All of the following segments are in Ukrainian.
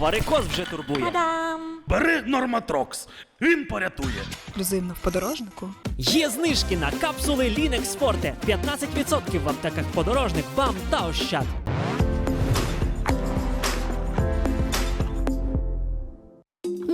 Варикоз вже турбує. Та-дам! Бери Норматрокс, він порятує. Ексклюзивно в подорожнику. Є знижки на капсули Linux Forte. 15% в аптеках подорожник, вам та ощад.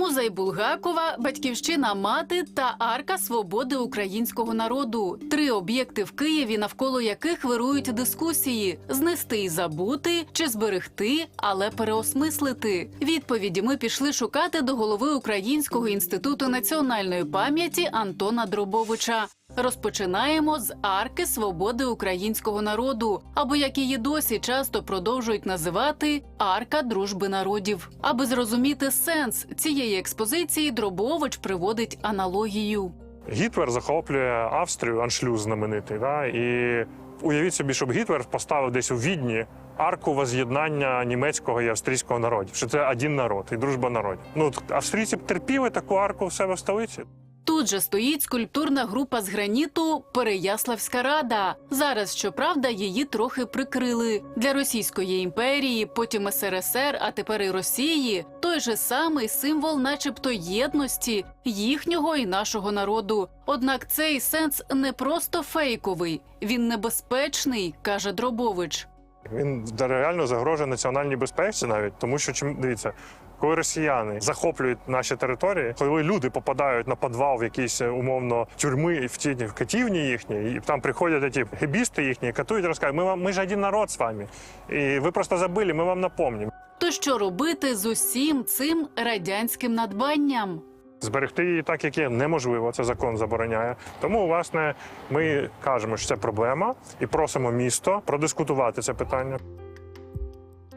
Музей Булгакова, батьківщина мати та арка свободи українського народу. Три об'єкти в Києві, навколо яких вирують дискусії: знести і забути чи зберегти, але переосмислити. Відповіді ми пішли шукати до голови Українського інституту національної пам'яті Антона Дробовича. Розпочинаємо з арки свободи українського народу, або як її досі часто продовжують називати арка дружби народів. Аби зрозуміти сенс цієї експозиції, Дробович приводить аналогію. Гітлер захоплює Австрію, аншлюз знаменитий. Да? І уявіть собі, щоб Гітлер поставив десь у Відні арку воз'єднання німецького і австрійського народів, що це один народ і дружба народів. Ну австрійці б терпіли таку арку в себе в столиці. Тут же стоїть скульптурна група з граніту Переяславська рада. Зараз, щоправда, її трохи прикрили для Російської імперії, потім СРСР, а тепер і Росії. Той же самий символ, начебто, єдності їхнього і нашого народу. Однак цей сенс не просто фейковий, він небезпечний, каже Дробович. Він реально загрожує національній безпеці, навіть тому, що чим дивіться. Коли росіяни захоплюють наші території, коли люди попадають на підвал в якісь е, умовно тюрми в ті в катівні їхні, і там приходять ті гебісти їхні, катують, розказують, ми вам ми ж один народ з вами, і ви просто забили, ми вам напомнимо. То що робити з усім цим радянським надбанням? Зберегти її так, як є, неможливо. Це закон забороняє. Тому, власне, ми кажемо, що це проблема, і просимо місто продискутувати це питання.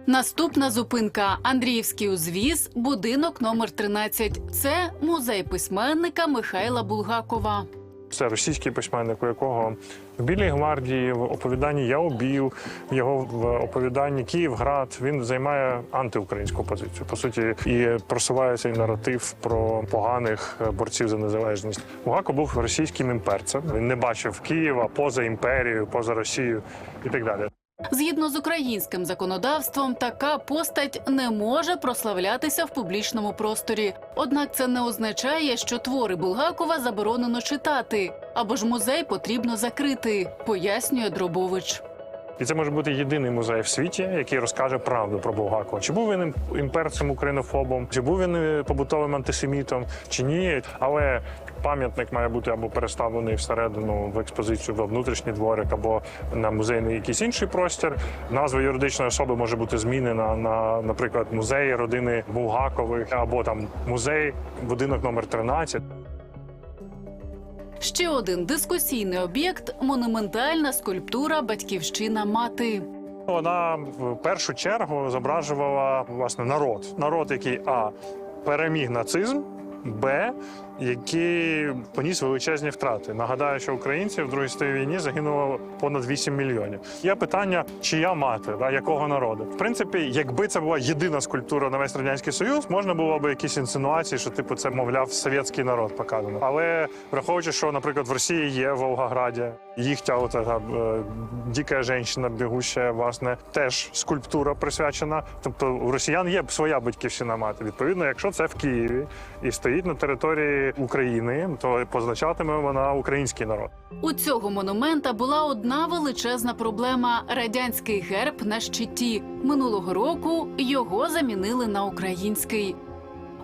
Наступна зупинка Андріївський узвіз, будинок номер 13. Це музей письменника Михайла Булгакова. Це російський письменник, у якого в Білій гвардії, в оповіданні Я убів, в його в оповіданні Київград він займає антиукраїнську позицію. По суті, і просуває цей наратив про поганих борців за незалежність. Угако був російським імперцем. Він не бачив Києва поза імперією, поза Росією і так далі. Згідно з українським законодавством, така постать не може прославлятися в публічному просторі. Однак це не означає, що твори Булгакова заборонено читати, або ж музей потрібно закрити, пояснює Дробович. І це може бути єдиний музей в світі, який розкаже правду про Булгакова. Чи був він імперцем українофобом, чи був він е, побутовим антисемітом, чи ні. Але пам'ятник має бути або переставлений всередину в експозицію в внутрішній дворик, або на музейний якийсь інший простір. Назва юридичної особи може бути змінена на, наприклад, музей родини Булгакових, або там музей, будинок номер 13. Ще один дискусійний об'єкт монументальна скульптура Батьківщина мати. Вона в першу чергу зображувала власне народ. Народ, який а переміг нацизм, б який поніс величезні втрати. Нагадаю, що українців в Другій світовій війні загинуло понад 8 мільйонів. Є питання, чия мати, да, якого народу. В принципі, якби це була єдина скульптура на весь радянський союз, можна було б якісь інсинуації, що типу це мовляв совєтський народ показано. Але враховуючи, що, наприклад, в Росії є в Волгограді, їхня ота там е, дика жінка бігуща, власне, теж скульптура присвячена. Тобто у росіян є своя батьківщина мати. Відповідно, якщо це в Києві і стоїть на території України, то позначатиме вона український народ. У цього монумента була одна величезна проблема радянський герб на щиті. Минулого року його замінили на український.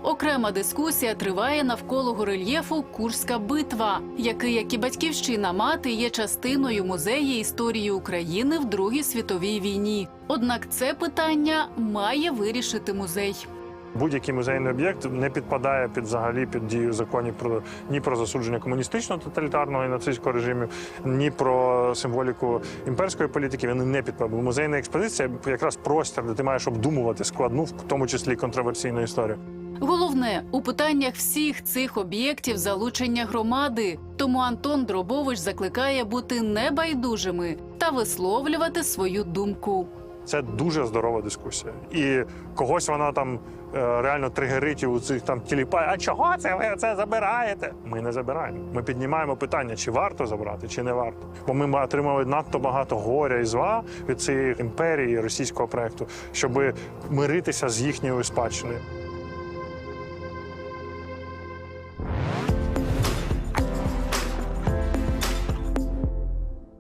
Окрема дискусія триває навколо горельєфу Курська битва, який, як і батьківщина мати, є частиною музею історії України в Другій світовій війні. Однак це питання має вирішити музей. Будь-який музейний об'єкт не підпадає під взагалі під дію законів про ні про засудження комуністичного тоталітарного і нацистського режимів, ні про символіку імперської політики. Вони не підпадають. Музейна експозиція якраз простір, де ти маєш обдумувати складну, в тому числі контроверсійну історію. Головне у питаннях всіх цих об'єктів залучення громади. Тому Антон Дробович закликає бути небайдужими та висловлювати свою думку. Це дуже здорова дискусія. І когось вона там е, реально тригерить у цих там тіліпає. А чого це ви це забираєте? Ми не забираємо. Ми піднімаємо питання, чи варто забрати, чи не варто. Бо ми отримали надто багато горя і зла від цієї імперії російського проекту, щоб миритися з їхньою спадщиною.